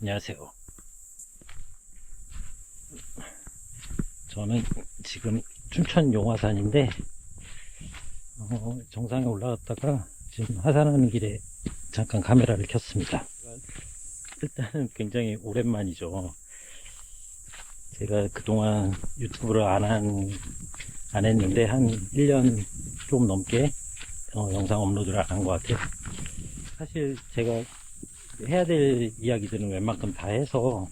안녕하세요. 저는 지금 춘천 용화산인데 어, 정상에 올라갔다가 지금 하산하는 길에 잠깐 카메라를 켰습니다. 일단은 굉장히 오랜만이죠. 제가 그동안 유튜브를 안 한, 안 했는데 한 1년 좀 넘게 어, 영상 업로드를 안 한 것 같아요. 사실 제가 해야 될 이야기들은 웬만큼 다 해서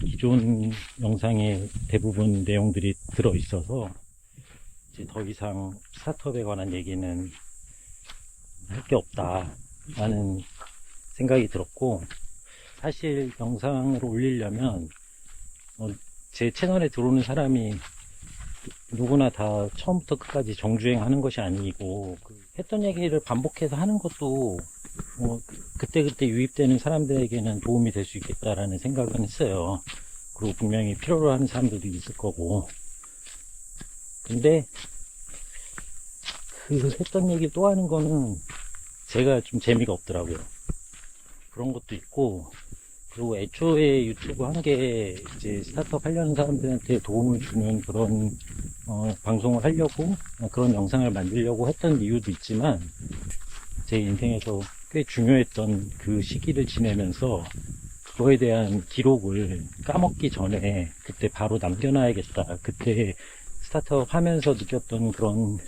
기존 영상의 대부분 내용들이 들어 있어서 이제 더 이상 스타트업에 관한 얘기는 할 게 없다 라는 생각이 들었고 사실 영상을 올리려면 어, 제 채널에 들어오는 사람이 누구나 다 처음부터 끝까지 정주행 하는 것이 아니고 그 했던 얘기를 반복해서 하는 것도 뭐 그때그때 유입되는 사람들에게는 도움이 될 수 있겠다라는 생각은 했어요. 그리고 분명히 필요로 하는 사람들도 있을 거고. 근데 그 했던 얘기 또 하는 거는 제가 좀 재미가 없더라고요. 그런 것도 있고 그리고 애초에 유튜브 한 게 이제 스타트업 하려는 사람들한테 도움을 주는 그런 어, 방송을 하려고 어, 그런 영상을 만들려고 했던 이유도 있지만 제 인생에서 꽤 중요했던 그 시기를 지내면서 그거에 대한 기록을 까먹기 전에 그때 바로 남겨놔야겠다. 그때 스타트업 하면서 느꼈던 그런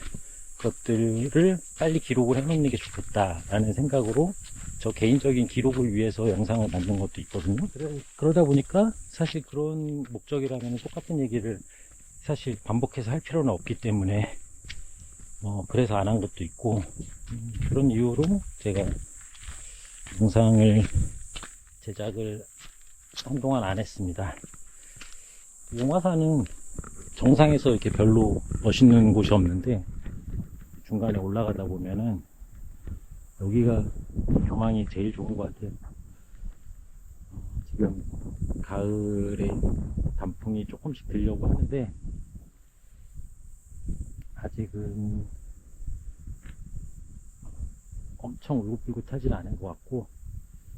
것들을 빨리 기록을 해놓는 게 좋겠다라는 생각으로 저 개인적인 기록을 위해서 영상을 만든 것도 있거든요. 그러다 보니까 사실 그런 목적이라면 똑같은 얘기를 사실 반복해서 할 필요는 없기 때문에 뭐 그래서 안 한 것도 있고 음, 그런 이유로 제가 영상을 제작을 한동안 안 했습니다. 용화산은 정상에서 이렇게 별로 멋있는 곳이 없는데 중간에 올라가다 보면은 여기가 교망이 제일 좋은 것 같아요. 어, 지금 가을에 단풍이 조금씩 들려고 하는데 아직은 엄청 울긋불긋 하진 않은 것 같고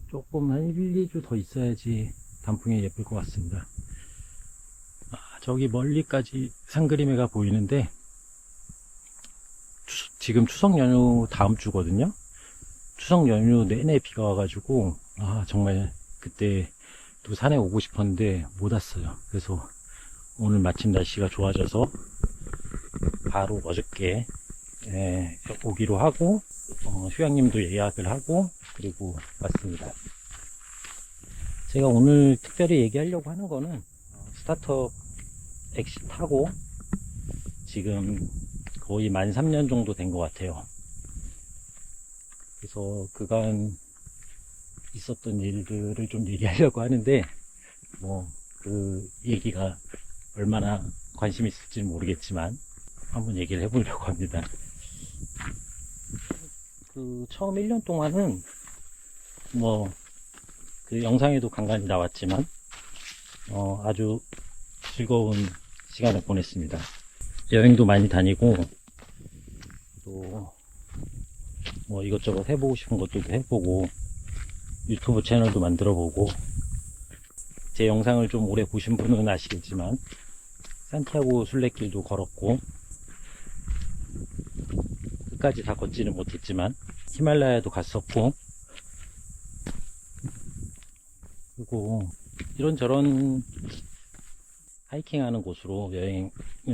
조금 한 1, 2주 더 있어야지 단풍이 예쁠 것 같습니다. 아, 저기 멀리까지 산그림해가 보이는데 추- 지금 추석 연휴 다음 주거든요. 추석 연휴 내내 비가 와가지고 아 정말 그때 또 산에 오고 싶었는데 못 왔어요. 그래서 오늘 마침 날씨가 좋아져서 바로 어저께 예, 오기로 하고 어, 휴양님도 예약을 하고 그리고 왔습니다. 제가 오늘 특별히 얘기하려고 하는 거는 어, 스타트업 엑시트하고 지금 거의 만 3년 정도 된 것 같아요. 그래서 그간 있었던 일들을 좀 얘기하려고 하는데 뭐 그 얘기가 얼마나 관심 있을지 는 모르겠지만 한번 얘기를 해보려고 합니다. 그 처음 1년 동안은 뭐 그 영상에도 간간히 나왔지만 어 아주 즐거운 시간을 보냈습니다. 여행도 많이 다니고 또 뭐 이것저것 해보고 싶은 것들도 해보고 유튜브 채널도 만들어 보고 제 영상을 좀 오래 보신 분은 아시겠지만 산티아고 순례길도 걸었고 끝까지 다 걷지는 못했지만 히말라야도 갔었고 그리고 이런저런 하이킹하는 곳으로 여행을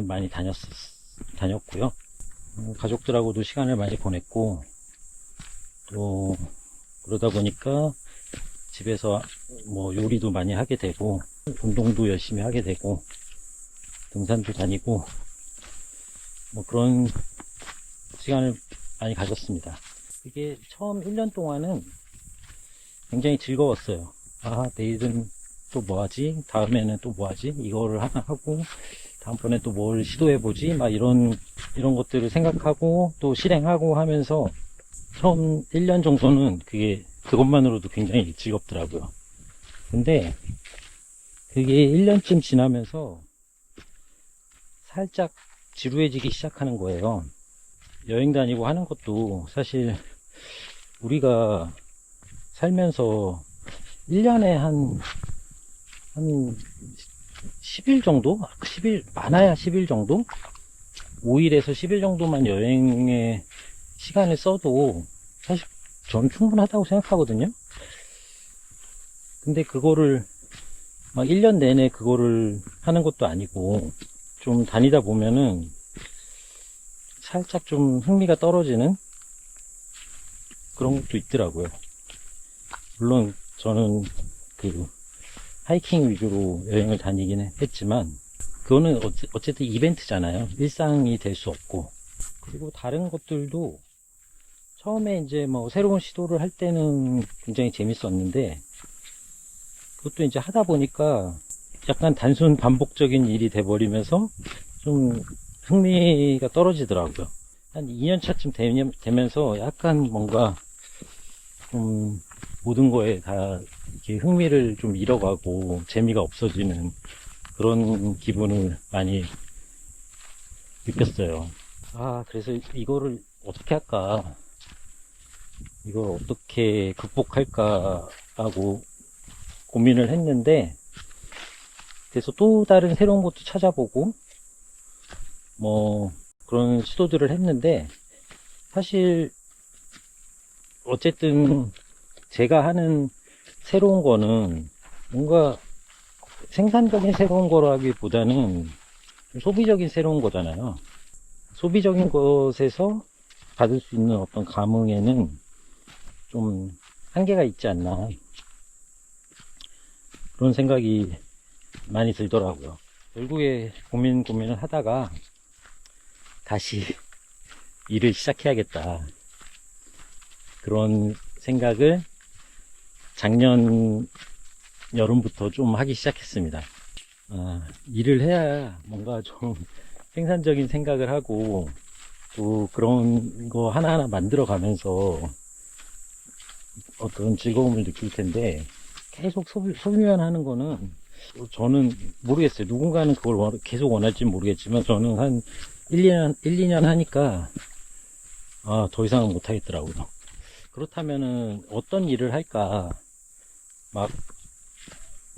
많이 다녔 다녔고요. 어, 가족들하고도 시간을 많이 보냈고 또 그러다 보니까 집에서 뭐 요리도 많이 하게 되고 운동도 열심히 하게 되고 등산도 다니고 뭐 그런 시간을 많이 가졌습니다. 이게 처음 1년 동안은 굉장히 즐거웠어요. 아, 내일은 또 뭐 하지? 다음에는 또 뭐 하지? 이거를 하나 하고, 다음번에 또 뭘 시도해보지? 막 이런, 이런 것들을 생각하고, 또 실행하고 하면서, 처음 1년 정도는 그게, 그것만으로도 굉장히 즐겁더라고요. 근데, 그게 1년쯤 지나면서, 살짝 지루해지기 시작하는 거예요. 여행 다니고 하는 것도 사실 우리가 살면서 1년에 한, 한 10일 정도? 10일, 많아야 10일 정도? 5일에서 10일 정도만 여행에 시간을 써도 사실 저는 충분하다고 생각하거든요. 근데 그거를 막 1년 내내 그거를 하는 것도 아니고 좀 다니다 보면은 살짝 좀 흥미가 떨어지는 그런 것도 있더라고요. 물론 저는 그 하이킹 위주로 여행을 다니긴 했지만 그거는 어쨌든 이벤트잖아요. 일상이 될 수 없고 그리고 다른 것들도 처음에 이제 뭐 새로운 시도를 할 때는 굉장히 재밌었는데 그것도 이제 하다 보니까 약간 단순 반복적인 일이 돼버리면서 좀 흥미가 떨어지더라고요. 한 2년 차쯤 되면서 약간 뭔가 좀 모든 거에 다 이렇게 흥미를 좀 잃어가고 재미가 없어지는 그런 기분을 많이 느꼈어요. 아, 그래서 이거를 어떻게 할까? 이걸 어떻게 극복할까 하고 고민을 했는데, 그래서 또 다른 새로운 것도 찾아보고, 뭐, 그런 시도들을 했는데, 사실, 어쨌든, 제가 하는 새로운 거는 뭔가 생산적인 새로운 거라기보다는 소비적인 새로운 거잖아요. 소비적인 것에서 받을 수 있는 어떤 감흥에는 좀 한계가 있지 않나. 그런 생각이 많이 들더라고요. 결국에 고민 고민을 하다가 다시 일을 시작해야겠다. 그런 생각을 작년 여름부터 좀 하기 시작했습니다. 아, 일을 해야 뭔가 좀 생산적인 생각을 하고 또 그런 거 하나하나 만들어 가면서 어떤 즐거움을 느낄 텐데 계속 소비, 소비만 하는 거는 저는 모르겠어요. 누군가는 그걸 원- 계속 원할지 모르겠지만 저는 한 1, 2년, 1, 2년 하니까 아, 더 이상은 못 하겠더라고요. 그렇다면은 어떤 일을 할까 막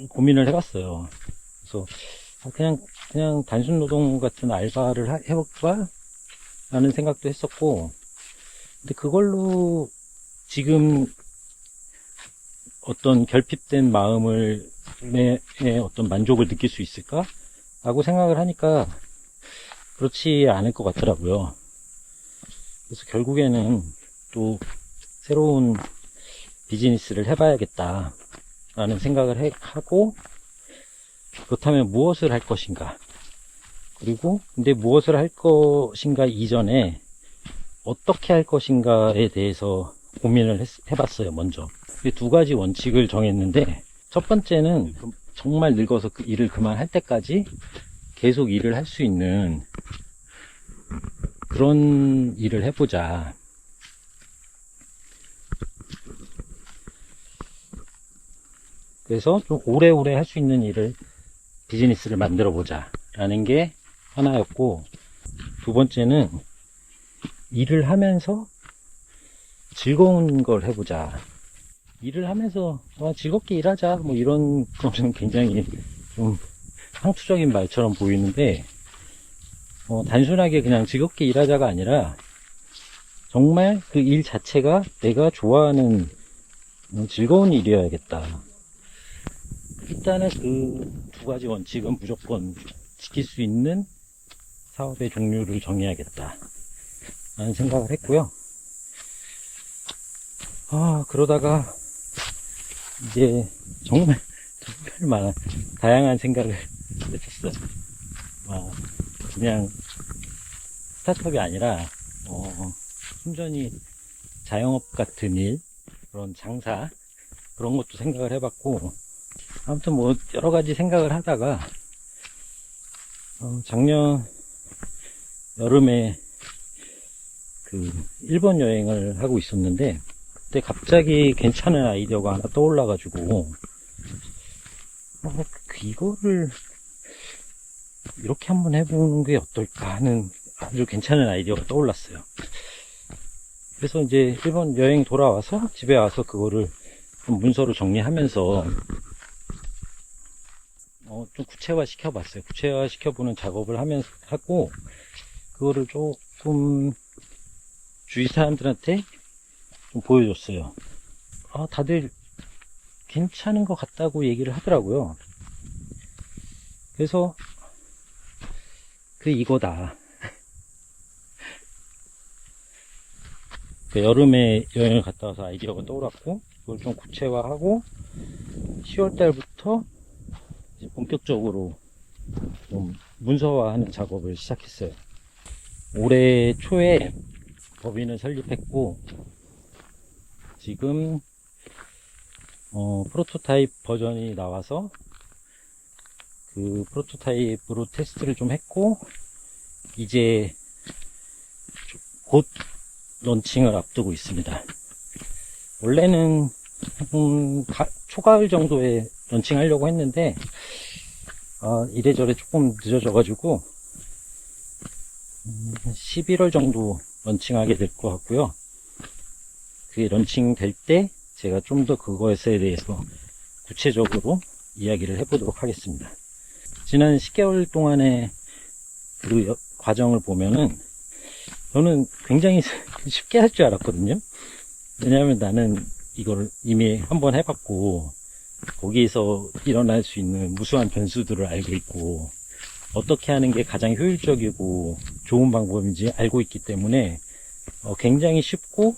고민을 해봤어요. 그래서 아, 그냥 그냥 단순 노동 같은 알바를 하- 해볼까 라는 생각도 했었고 근데 그걸로 지금 어떤 결핍된 마음을 내, 내 어떤 만족을 느낄 수 있을까? 라고 생각을 하니까 그렇지 않을 것 같더라고요. 그래서 결국에는 또 새로운 비즈니스를 해봐야겠다. 라는 생각을 해- 하고, 그렇다면 무엇을 할 것인가? 그리고, 근데 무엇을 할 것인가 이전에 어떻게 할 것인가에 대해서 고민을 했- 해봤어요, 먼저. 이두 가지 원칙을 정했는데, 첫 번째는 정말 늙어서 그 일을 그만할 때까지 계속 일을 할 수 있는 그런 일을 해보자. 그래서 좀 오래오래 할 수 있는 일을 비즈니스를 만들어 보자 라는 게 하나였고 두 번째는 일을 하면서 즐거운 걸 해보자 일을 하면서 아, 즐겁게 일하자 뭐 이런 거는 굉장히 좀 상투적인 말처럼 보이는데 어, 단순하게 그냥 즐겁게 일하자가 아니라 정말 그 일 자체가 내가 좋아하는 음, 즐거운 일이어야겠다 일단은 그 두 가지 원칙은 무조건 지킬 수 있는 사업의 종류를 정해야겠다. 라는 생각을 했고요. 아, 그러다가 이제 정말, 정말 많은, 다양한 생각을 했었어요. 아, 그냥 스타트업이 아니라, 어, 순전히 자영업 같은 일, 그런 장사, 그런 것도 생각을 해봤고, 아무튼 뭐 여러 가지 생각을 하다가 어, 작년 여름에 그 일본 여행을 하고 있었는데 그때 갑자기 괜찮은 아이디어가 하나 떠올라가지고 어, 그 이거를 이렇게 한번 해보는 게 어떨까 하는 아주 괜찮은 아이디어가 떠올랐어요. 그래서 이제 일본 여행 돌아와서 집에 와서 그거를 좀 문서로 정리하면서 어, 좀 구체화 시켜봤어요. 구체화 시켜보는 작업을 하면서 하고 그거를 조금 주위 사람들한테 좀 보여줬어요. 아, 다들 괜찮은 것 같다고 얘기를 하더라고요. 그래서 그 이거다. 그 여름에 여행을 갔다 와서 아이디어가 떠올랐고 그걸 좀 구체화하고 10월 달부터 본격적으로 좀 문서화하는 작업을 시작했어요. 올해 초에 법인을 설립했고 지금 어, 프로토타입 버전이 나와서 그 프로토타입으로 테스트를 좀 했고 이제 곧 런칭을 앞두고 있습니다. 원래는 음, 가- 초가을 정도에 런칭하려고 했는데 아, 이래저래 조금 늦어져가지고 음, 11월 정도 런칭하게 될 것 같고요. 그게 런칭 될 때 제가 좀 더 그것에 대해서 구체적으로 이야기를 해보도록 하겠습니다. 지난 10개월 동안의 그 여- 과정을 보면은 저는 굉장히 쉽게 할 줄 알았거든요. 왜냐하면 나는 이거를 이미 한번 해봤고 거기에서 일어날 수 있는 무수한 변수들을 알고 있고 어떻게 하는 게 가장 효율적이고 좋은 방법인지 알고 있기 때문에 어, 굉장히 쉽고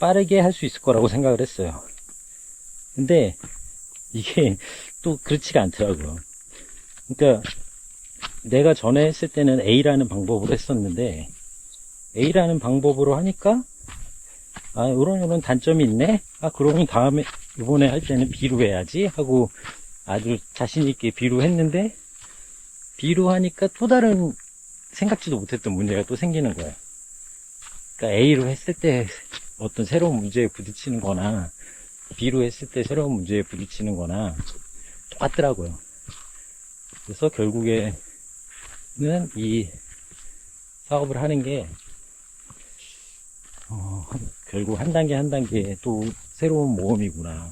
빠르게 할 수 있을 거라고 생각을 했어요. 근데 이게 또 그렇지가 않더라고요. 그러니까 내가 전에 했을 때는 A라는 방법으로 했었는데 A라는 방법으로 하니까 아, 요런 요런 단점이 있네? 아, 그러면 다음에, 이번에 할 때는 B로 해야지? 하고 아주 자신있게 B로 했는데, B로 하니까 또 다른 생각지도 못했던 문제가 또 생기는 거예요. 그러니까 A로 했을 때 어떤 새로운 문제에 부딪히는 거나, B로 했을 때 새로운 문제에 부딪히는 거나, 똑같더라고요. 그래서 결국에는 이 사업을 하는 게, 어, 결국 한 단계 한 단계 또 새로운 모험이구나.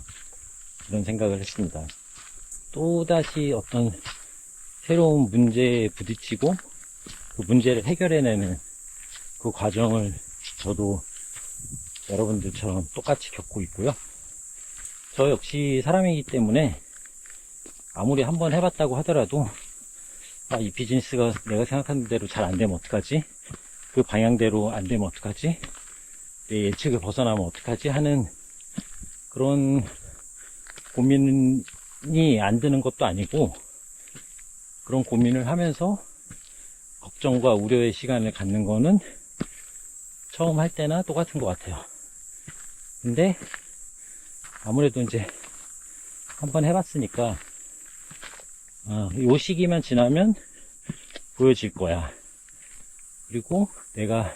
이런 생각을 했습니다. 또다시 어떤 새로운 문제에 부딪히고 그 문제를 해결해내는 그 과정을 저도 여러분들처럼 똑같이 겪고 있고요. 저 역시 사람이기 때문에 아무리 한번 해봤다고 하더라도 아, 이 비즈니스가 내가 생각하는 대로 잘 안 되면 어떡하지? 그 방향대로 안 되면 어떡하지? 내 예측을 벗어나면 어떡하지 하는 그런 고민이 안 드는 것도 아니고 그런 고민을 하면서 걱정과 우려의 시간을 갖는 거는 처음 할 때나 똑같은 것 같아요. 근데 아무래도 이제 한번 해봤으니까 아, 요 시기만 지나면 보여질 거야. 그리고 내가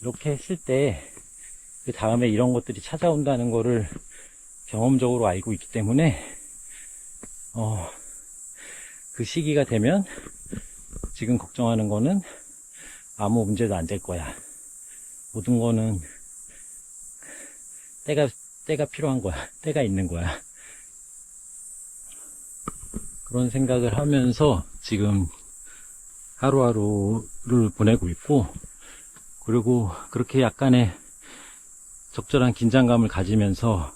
이렇게 했을 때, 그 다음에 이런 것들이 찾아온다는 거를 경험적으로 알고 있기 때문에, 어, 그 시기가 되면 지금 걱정하는 거는 아무 문제도 안 될 거야. 모든 거는 때가, 때가 필요한 거야. 때가 있는 거야. 그런 생각을 하면서 지금 하루하루를 보내고 있고, 그리고 그렇게 약간의 적절한 긴장감을 가지면서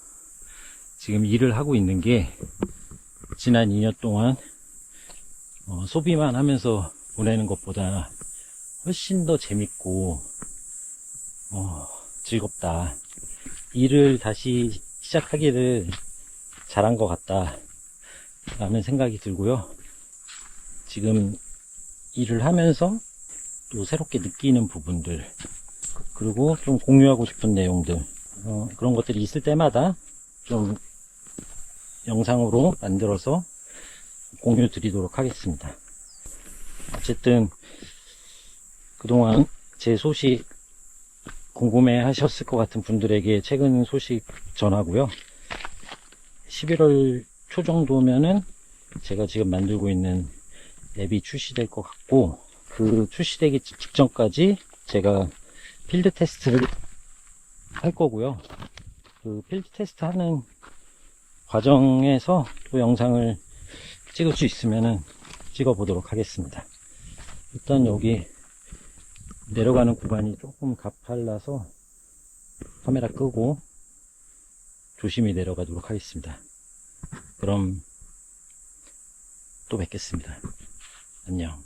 지금 일을 하고 있는 게 지난 2년 동안 어, 소비만 하면서 보내는 것보다 훨씬 더 재밌고 어, 즐겁다. 일을 다시 시작하기를 잘한 것 같다. 라는 생각이 들고요. 지금 일을 하면서 또 새롭게 느끼는 부분들 그리고 좀 공유하고 싶은 내용들 어, 그런 것들이 있을 때마다 좀 영상으로 만들어서 공유 드리도록 하겠습니다. 어쨌든 그동안 제 소식 궁금해 하셨을 것 같은 분들에게 최근 소식 전하고요. 11월 초 정도면은 제가 지금 만들고 있는 앱이 출시될 것 같고 그 출시되기 직전까지 제가 필드 테스트를 할 거고요. 그 필드 테스트 하는 과정에서 또 영상을 찍을 수 있으면은 찍어 보도록 하겠습니다. 일단 여기 내려가는 구간이 조금 가팔라서 카메라 끄고 조심히 내려가도록 하겠습니다. 그럼 또 뵙겠습니다. 안녕.